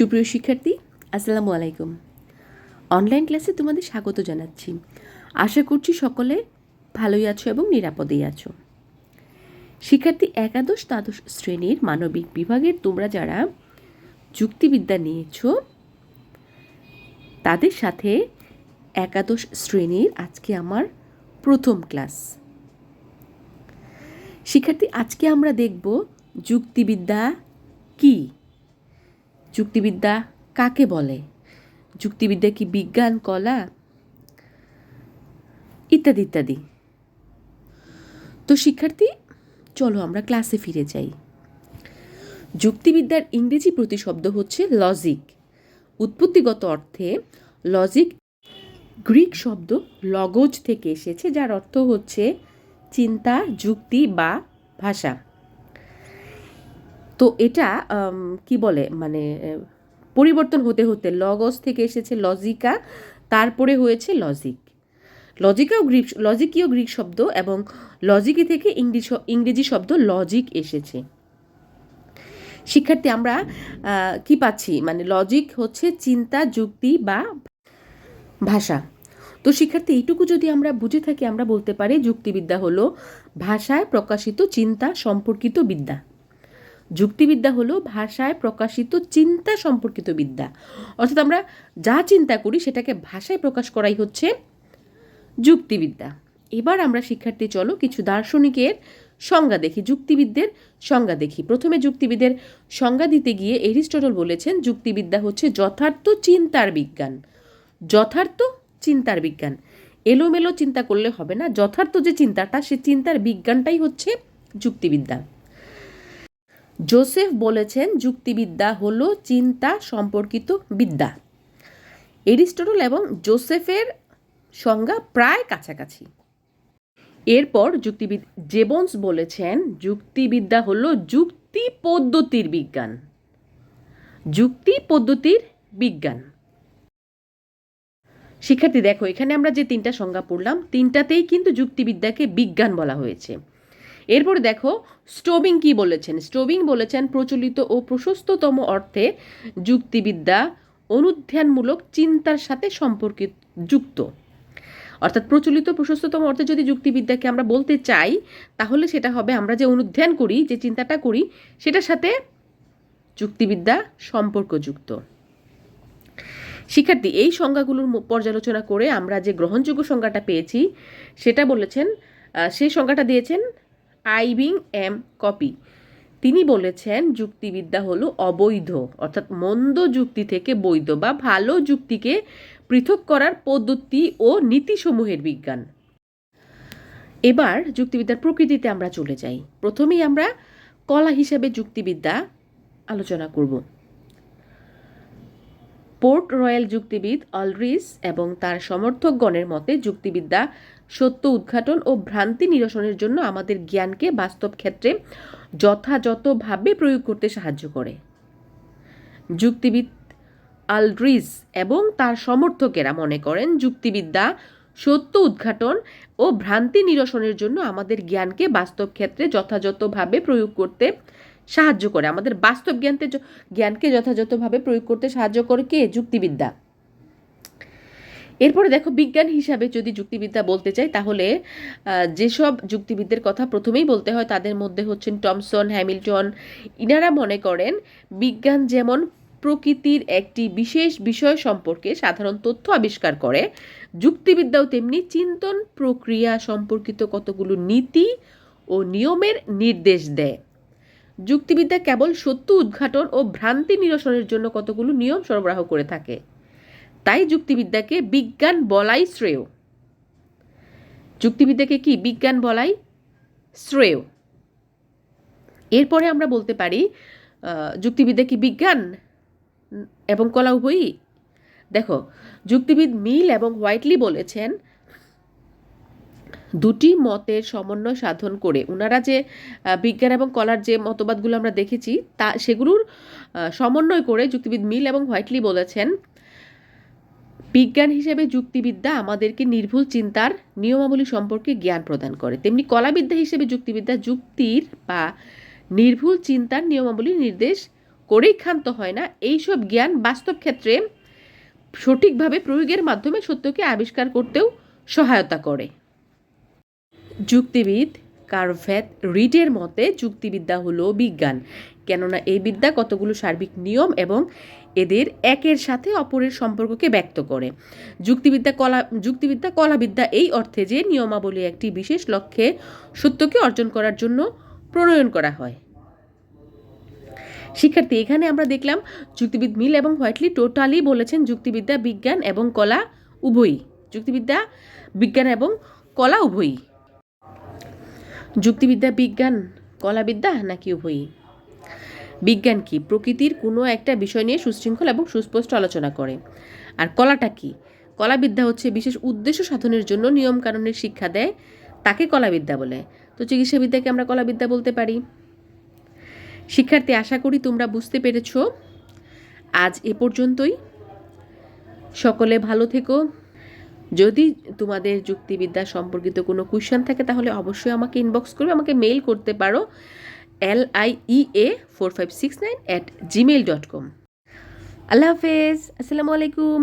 সুপ্রিয় শিক্ষার্থী, আসসালামু আলাইকুম। অনলাইন ক্লাসে তোমাদের স্বাগত জানাচ্ছি। আশা করছি সকলে ভালোই আছো এবং নিরাপদেই আছো। শিক্ষার্থী একাদশ দ্বাদশ শ্রেণির মানবিক বিভাগের তোমরা যারা যুক্তিবিদ্যা নিয়েছো, তাদের সাথে একাদশ শ্রেণির আজকে আমার প্রথম ক্লাস। শিক্ষার্থী, আজকে আমরা দেখব যুক্তিবিদ্যা কী? যুক্তিবিদ্যা কাকে বলে? যুক্তিবিদ্যা কি বিজ্ঞান, কলা? ইত্যাদি ইত্যাদি। তো শিক্ষার্থী, চলো আমরা ক্লাসে ফিরে যাই। যুক্তিবিদ্যার ইংরেজি প্রতিশব্দ হচ্ছে লজিক উৎপত্তিগত অর্থে লজিক গ্রিক শব্দ লগজ থেকে এসেছে, যার অর্থ হচ্ছে চিন্তা, যুক্তি বা ভাষা। তো এটা কি বলে মানে পরিবর্তন হতে হতে লগস থেকে এসেছে লজিকা তারপরে হয়েছে লজিক লজিকাও গ্রিক লজিকীয় গ্রিক শব্দ এবং লজিকি থেকে ইংলিশ, ইংরেজি শব্দ লজিক এসেছে। শিক্ষার্থী, আমরা কি পাচ্ছি? মানে লজিক হচ্ছে চিন্তা, যুক্তি বা ভাষা। তো শিক্ষার্থী, এইটুকু যদি আমরা বুঝে থাকি, আমরা বলতে পারি যুক্তিবিদ্যা হলো ভাষায় প্রকাশিত চিন্তা, সম্পর্কিত বিদ্যা। যুক্তিবিদ্যা হলো ভাষায় প্রকাশিত চিন্তা সম্পর্কিত বিদ্যা। অর্থাৎ আমরা যা চিন্তা করি সেটাকে ভাষায় প্রকাশ করাই হচ্ছে যুক্তিবিদ্যা। এবার আমরা শিক্ষার্থী চলো কিছু দার্শনিকের সংজ্ঞা দেখি, যুক্তিবিদদের সংজ্ঞা দেখি। প্রথমে যুক্তিবিদের সংজ্ঞা দিতে গিয়ে এরিস্টটল বলেছেন, যুক্তিবিদ্যা হচ্ছে যথার্থ চিন্তার বিজ্ঞান। যথার্থ চিন্তার বিজ্ঞান। এলোমেলো চিন্তা করলে হবে না। যথার্থ যে চিন্তাটা, সে চিন্তার বিজ্ঞানটাই হচ্ছে যুক্তিবিদ্যা। জোসেফ বলেছেন, যুক্তিবিদ্যা হলো চিন্তা সম্পর্কিত বিদ্যা। এরিস্টটল এবং জোসেফের সংজ্ঞা প্রায় কাছাকাছি। এরপর যুক্তিবিদ জেবন্স বলেছেন, যুক্তিবিদ্যা হল যুক্তি পদ্ধতির বিজ্ঞান। যুক্তি পদ্ধতির বিজ্ঞান। শিক্ষার্থী, দেখো, এখানে আমরা যে তিনটা সংজ্ঞা পড়লাম, তিনটাতেই কিন্তু যুক্তিবিদ্যাকে বিজ্ঞান বলা হয়েছে। এরপরে দেখো, স্টোবিং কি বলেছেন? স্টোবিং বলেছেন প্রচলিত ও প্রশস্ততম অর্থে যুক্তিবিদ্যা, অনুধ্যানমূলক চিন্তার সাথে সম্পর্কিত, যুক্ত। অর্থাৎ প্রচলিত, প্রশস্ততম অর্থে যদি যুক্তিবিদ্যাকে আমরা বলতে চাই, তাহলে সেটা হবে আমরা যে অনুধ্যান করি, যে চিন্তাটা করি, সেটার সাথে যুক্তিবিদ্যা সম্পর্কযুক্ত। শিক্ষার্থী, এই সংজ্ঞাগুলোর পর্যালোচনা করে আমরা যে গ্রহণযোগ্য সংজ্ঞাটা পেয়েছি, সেটা বলেছেন সেই সংজ্ঞাটা দিয়েছেন আইবিং এম কপি। তিনি বলেছেন, যুক্তিবিদ্যা হলো অবৈধ, অর্থাৎ মন্দ যুক্তি থেকে বৈধ বা ভালো যুক্তিকে পৃথক করার পদ্ধতি ও নীতিসমূহের বিজ্ঞান। এবার যুক্তিবিদ্যার প্রকৃতিতে আমরা চলে যাই। প্রথমেই আমরা কলা হিসাবে যুক্তিবিদ্যা আলোচনা করব। পোর্ট রয়্যাল যুক্তিবিদ অলরিস এবং তার সমর্থকগণের মতে যুক্তিবিদ্যা সত্য উদ্ঘাটন ও ভ্রান্তি নিরসনের জন্য আমাদের জ্ঞানকে বাস্তব ক্ষেত্রে যথাযথভাবে প্রয়োগ করতে সাহায্য করে। যুক্তিবিদ আলড্রিস এবং তার সমর্থকেরা মনে করেন যুক্তিবিদ্যা সত্য উদ্ঘাটন ও ভ্রান্তি নিরসনের জন্য আমাদের জ্ঞানকে বাস্তব ক্ষেত্রে যথাযথভাবে প্রয়োগ করতে সাহায্য করে। আমাদের বাস্তব জ্ঞানতে জ্ঞানকে যথাযথভাবে প্রয়োগ করতে সাহায্য করে কে? যুক্তিবিদ্যা। এরপরে দেখো, বিজ্ঞান হিসাবে যদি যুক্তিবিদ্যা বলতে চাই, তাহলে যেসব যুক্তিবিদদের কথা প্রথমেই বলতে হয়, তাদের মধ্যে হচ্ছেন টমসন, হ্যামিল্টন। ইনারা মনে করেন, বিজ্ঞান যেমন প্রকৃতির একটি বিশেষ বিষয় সম্পর্কে সাধারণ তথ্য আবিষ্কার করে, যুক্তিবিদ্যাও তেমনি চিন্তন প্রক্রিয়া সম্পর্কিত কতগুলো নীতি ও নিয়মের নির্দেশ দেয়। যুক্তিবিদ্যা কেবল সত্য উদ্ঘাটন ও ভ্রান্তি নিরসনের জন্য কতগুলো নিয়ম সরবরাহ করে থাকে? তাই যুক্তিবিদ্যাকে বিজ্ঞান বলাই শ্রেয়। যুক্তিবিদ্যাকে কি বিজ্ঞান বলাই? শ্রেয়। এরপরে আমরা বলতে পারি যুক্তিবিদ্যা কি বিজ্ঞান এবং কলা উভয়ই? দেখো, যুক্তিবিদ মিল এবং হোয়াইটলি বলেছেন দুটি মতের সমন্বয় সাধন করে ওনারা যে বিজ্ঞান এবং কলার যে মতবাদগুলো আমরা দেখেছি, তা সেগুলোর সমন্বয় করে যুক্তিবিদ মিল এবং হোয়াইটলি বলেছেন, বিজ্ঞান হিসেবে যুক্তিবিদ্যা আমাদেরকে নির্ভুল চিন্তার নিয়মাবলী সম্পর্কে জ্ঞান প্রদান করে। তেমনি কলাবিদ্যা হিসেবে যুক্তিবিদ্যা যুক্তির বা নির্ভুল চিন্তার নিয়মাবলী নির্দেশ করেই ক্ষান্ত হয় না। এইসব জ্ঞান বাস্তব ক্ষেত্রে সঠিকভাবে প্রয়োগের মাধ্যমে সত্যকে আবিষ্কার করতেও সহায়তা করে। যুক্তিবিদ কার্ভেট রিডের মতে যুক্তিবিদ্যা হলো বিজ্ঞান। কেননা এই বিদ্যা কতগুলো সার্বিক নিয়ম এবং এদের একের সাথে অপরের সম্পর্ককে ব্যক্ত করে। যুক্তিবিদ্যা কলা, যুক্তিবিদ্যা কলাবিদ্যা এই অর্থে যে নিয়মাবলী একটি বিশেষ লক্ষ্যে সত্যকে অর্জন করার জন্য প্রণয়ন করা হয়। শিক্ষার্থী, এখানে আমরা দেখলাম যুক্তিবিদ মিল এবং হোয়াইটলি টোটালি বলেছেন যুক্তিবিদ্যা বিজ্ঞান এবং কলা উভয়ই। যুক্তিবিদ্যা বিজ্ঞান এবং কলা উভয়ই। যুক্তিবিদ্যা, বিজ্ঞান, কলাবিদ্যা নাকি উভয়ই? বিজ্ঞান কি? প্রকৃতির কোনো একটা বিষয় নিয়ে সুশৃঙ্খল এবং সুস্পষ্ট আলোচনা করে। আর কলাটা কি? কলাবিদ্যা হচ্ছে বিশেষ উদ্দেশ্য সাধনের জন্য নিয়মকানুনের শিক্ষা দেয় তাকে কলাবিদ্যা বলে। তো চিকিৎসাবিদ্যাকে আমরা কলাবিদ্যা বলতে পারি। শিক্ষার্থী, আশা করি তোমরা বুঝতে পেরেছ। আজ এ পর্যন্তই। সকলে ভালো থেকো। যদি তোমাদের যুক্তিবিদ্যা সম্পর্কিত কোনো কোয়েশ্চেন থাকে, তাহলে অবশ্যই আমাকে ইনবক্স করবে, আমাকে মেইল করতে পারো L I E A four five six nine at Gmail dot com আল্লাহ হাফেজ, আসসালামু আলাইকুম।